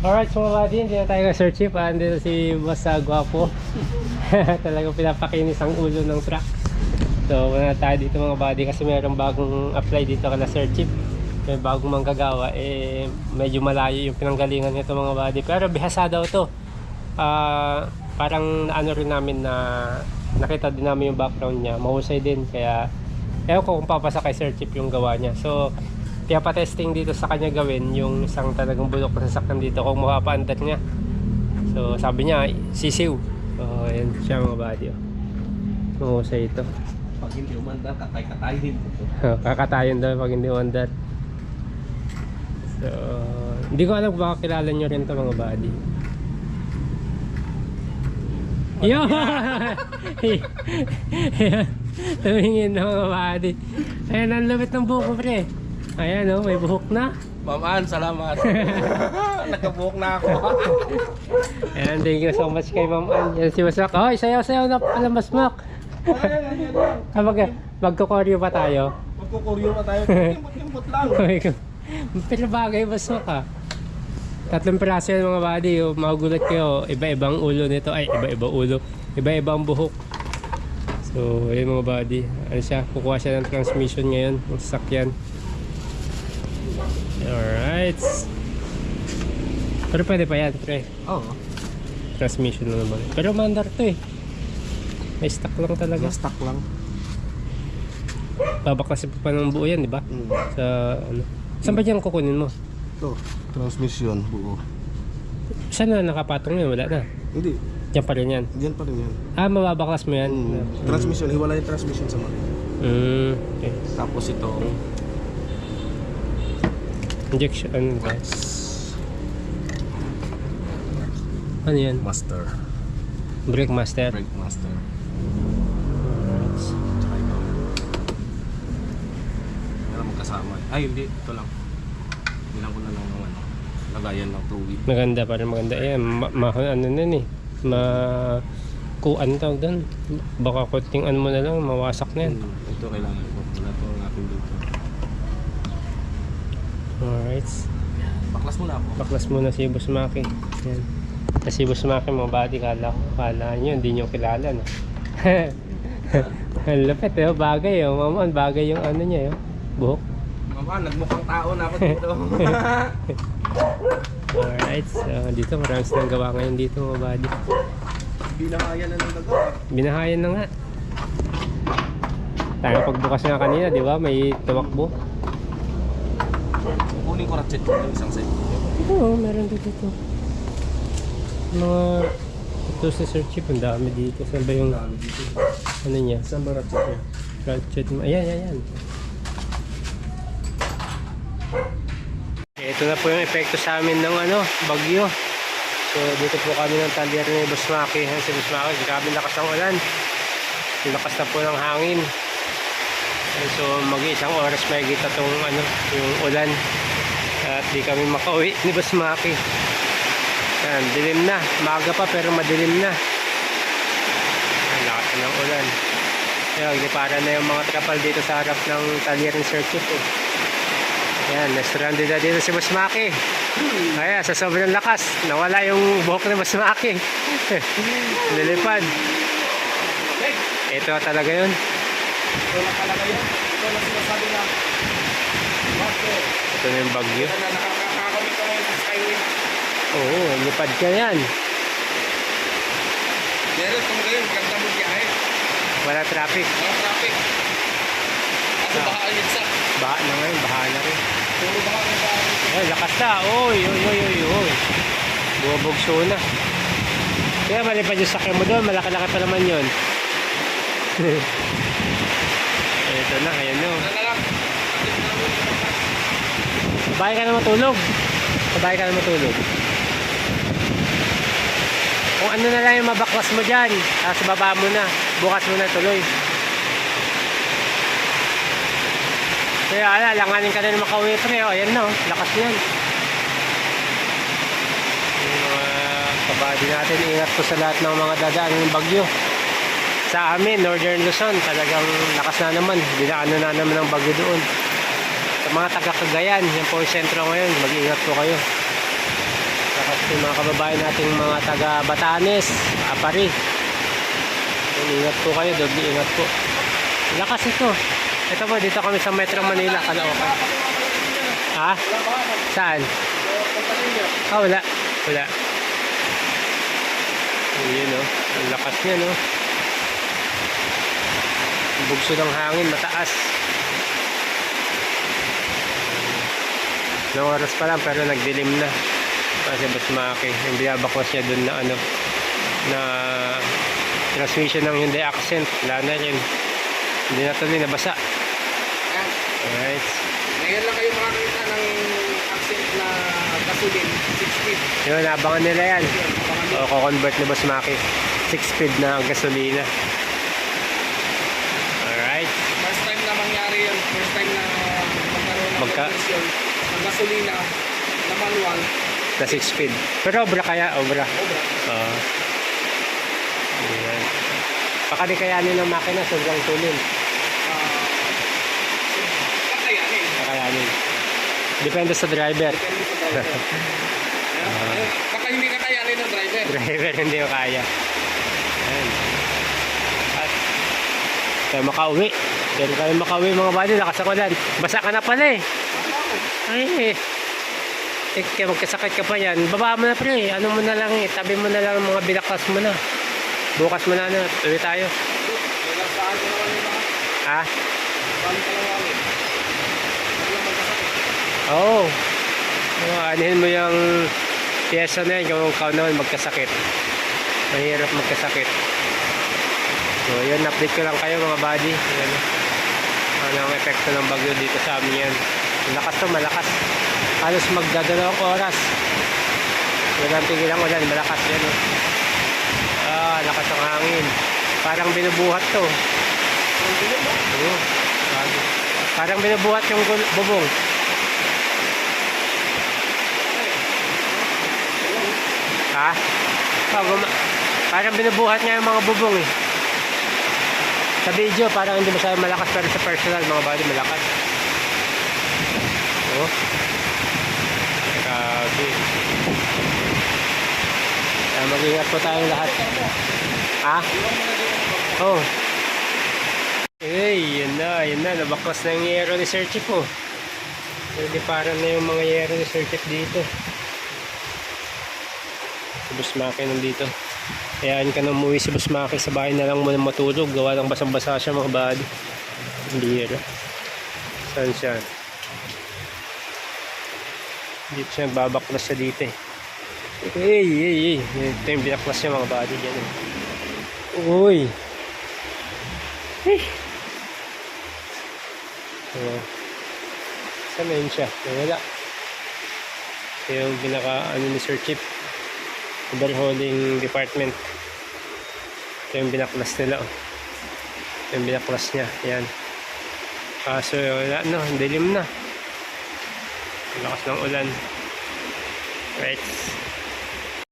Alright, so mga buddy, hindi na tayo Sir Chip. Ah, Andito si Boss uh, Guapo. Talagang pinapakinis ang ulo ng truck. So, wala tayo dito mga buddy kasi mayroong bagong apply dito kala Sir Chip. May bagong manggagawa. Eh, medyo malayo yung pinanggalingan nito mga buddy. Pero bihasa daw to. Ah, parang ano rin namin na nakita din namin yung background niya. Mahusay din. Kaya, ewan ko kung papasa kay Sir Chip yung gawa niya. So, kaya pa-testing dito sa kanya gawin yung isang talagang bulok na sasakyan dito kung mapapaandar niya. So sabi niya, sisiw. So ayan siya mga buddy. Oh. Mahusay ito. Pag hindi umanda, katay-katayin. Oh, Kakatayin daw pag hindi umandar. So, hindi ko alam kung baka kilala nyo rin to mga buddy. Yo! Tumingin na mga buddy. Ayan, ang lupit ng buko pre. Ayan oh, may buhok na. Ma'am Ann, salamat. Nagkabuhok na ako. Ayan, thank you so much kay Ma'am Ann. Yan si Masmak. Oh, sayaw-sayaw na pala Masmak. Ah, mag magkukoryo pa tayo? Magkukuryo pa tayo. Kimbot-kimbot lang. Pero bagay Masmak ah. Tatlong piraso yan mga buddy. Oh. Magulat kayo. Iba-ibang ulo nito. Ay, iba-iba ulo. Iba-ibang buhok. So, ayun mga buddy. Ano siya? Kukuha siya ng transmission ngayon. Ng sasakyan. Alright. Pero pwede pa yan, pre. Oo. Transmission na naman. Pero mandar to eh. May stock lang talaga. Stock lang. Babaklasin pa pa ng buo yan, di ba? Mm. Sa ano. Saan ba dyan kukunin mo? Ito, transmission buo. Saan na nakapatong yun? Wala na. Hindi, Diyan pa rin yan. diyan pa rin yan. Ah, mababaklas mo yan? Mm. Transmission, hiwala yung transmission sa mga. Mm, okay. Tapos ito, Injection, ano ba? Ano yan? master. Brake master. Brake master. Alright. Tsaka magkasama. Ay, hindi. Ito lang. Bilang ko na lang ng ano. Lagayan ng tuwi. Maganda, parang maganda. Ayan, ma, ma ano na eh. Ma... Kuan tawag doon. Baka kunting ano mo na lang, mawasak na yan. Mm, ito kailangan ko. Wala ito ang aking dito. Alright. Baklas muna ako. Baklas muna si Boss Maki. Yan. Kasi Boss Maki mga body, kala ko, kala nyo, hindi nyo kilala, no? Ang lapit, eh, bagay, oh. Maman, bagay yung ano niya, oh. Buhok. Mama, nagmukhang tao na ako dito. Alright, so dito marami silang gawa ngayon dito mga body. Binakayan na ng nagawa. Binahayan na nga. Tayo pagbukas nga kanina, di ba? May tumakbo. Kukunin ko ratchet ko yung isang set. Oo, meron dito dito. Mga ito sa Sir Chip, ang dami dito. Saan ba yung Dami dito. ano niya? Isang ba ratchet niya? Ratchet mo. Ayan, ayan, ayan. Ito na po yung epekto sa amin ng ano, bagyo. So dito po kami ng talyer ni Busmaki. Si Busmaki, grabe lakas ng ulan. Lakas na po ng hangin. So mag-iisang oras may kita tong ano, yung ulan. At di kami makauwi ni Busmaki. Ayan, dilim na. Maga pa pero madilim na. Ayan, lakas ng ulan. Ayan, para na yung mga trapal dito sa harap ng talyer ng circuit eh. Ayan, na-stranded na dito si Boss Maki. Ayan, sa sobrang lakas, nawala yung buhok ni Boss Maki. Lilipad. Ito talaga yun. Ito na talaga yun. Ito na sinasabi na. Bakit? Ito na yung bagyo. Ito na nakakakamit ko ngayon sa skyway. Oo, lipad ka yan. Pero kung ngayon, maganda mo biyahe. Wala traffic. Mga traffic. Ako Ah. baka alitsa. Baha na ngayon, baha na rin. Puro baka ng bahay. Ayan, lakas na. Oy, oy, oy, oy, oy. Bumabugso na. Kaya malipad yung sakyan mo doon, malaki-laki pa naman yun. Ito na, ayan bakas. Sabay ka na matulog. Sabay ka na matulog. Kung ano na lang yung mabaklas mo dyan, tapos baba mo na, bukas mo na tuloy. Kaya ala, langanin ka na ng makauwi pre. O, ayan na, oh. lakas yan. Yung mga kabady natin, ingat po sa lahat ng mga dadaan ng bagyo. Sa amin, Northern Luzon, talagang lakas na naman. Dinaano na naman ng bagyo doon. Sa mga taga Cagayan, yan po yung sentro ngayon, mag-iingat po kayo. Lakas Yung mga kababayan nating mga taga Batanes, Apari. Ingat po kayo, doon ingat po. Lakas ito. Ito po, dito kami sa Metro Manila, Caloocan. Ha? Saan? Ah, wala. Wala. Ayun, no? Ang lakas niya, no? Bugso ng hangin, mataas. Ilang oras pa lang, pero nagdilim na. Kasi Basmaki, yung binabakwas niya dun na ano, na transmission ng Hyundai Accent. Wala na rin. Hindi na tuloy, nabasa. Alright. Ngayon lang kayo makakita ng accent na gasoline, 6 speed. Yun, abangan nila yan. O, convert ni Boss Maki. 6 speed na gasolina. Alright. First time na mangyari yun. First time na magkaroon ng Magka- ng gasolina na manual. Na 6 speed. Pero obra kaya, obra. Obra. Oo. Ayan. Baka di kayanin ng makina, sobrang tulin. Ah, kakayanin. Kakayanin. Depende sa driver. Depende sa driver. Ayan. Baka hindi kakayanin ng driver. driver hindi ko kaya. Ayan. Tayo makauwi. Pero tayo makauwi mga buddy, lakas ako dyan. Basa ka na pala eh. Ay eh. Eh, kaya magkasakit ka pa yan. Baba mo na pre. Ano mo na lang eh. Tabi mo na lang ang mga binakas mo na. Bukas mo na ano. Tuloy tayo. Ha? Oo. Oh. anuhin mo yung pyesa na yun. Kung ikaw naman magkasakit. Mahirap magkasakit. So, yun. Update ko lang kayo mga buddy. Yan. Ano ang epekto ng bagyo dito sa amin yan. Malakas to, malakas. Halos magdadalawang oras. Walang tigil ang ulan. Malakas yan. Oh. Ah, lakas ang hangin. Parang binubuhat to. Parang binubuhat yung bubong. Ha? Ah, parang binubuhat nga yung mga bubong eh. Sa video, parang hindi masyadong malakas pero sa personal, mga body malakas. Oh. Grabe. Kaya mag-ingat po tayong lahat. Ha? Oh. Eh, yun na, yun na. Nabaklas na yung yero ni Sir Chip oh. Pwede parang na yung mga yero ni Sir Chip dito. Si Busmaki nandito. Kayaan ka na umuwi si Busmaki sa bahay na lang muna matulog. Gawa ng basang-basa siya mga. Hindi yun. Saan siya? Dito siya babaklas siya dito eh. Hey, hey, hey. Ito yung binaklas niya mga body. Yan eh. Uy. Eh. Oh. Saan na yun siya? Nawala. Ito yung binaka ano ni Sir Chip. Overhauling department. Ito yung binaklas nila. Oh. Ito yung binaklas niya. Yan. Kaso wala no. Dilim na. Lakas ng ulan. Right.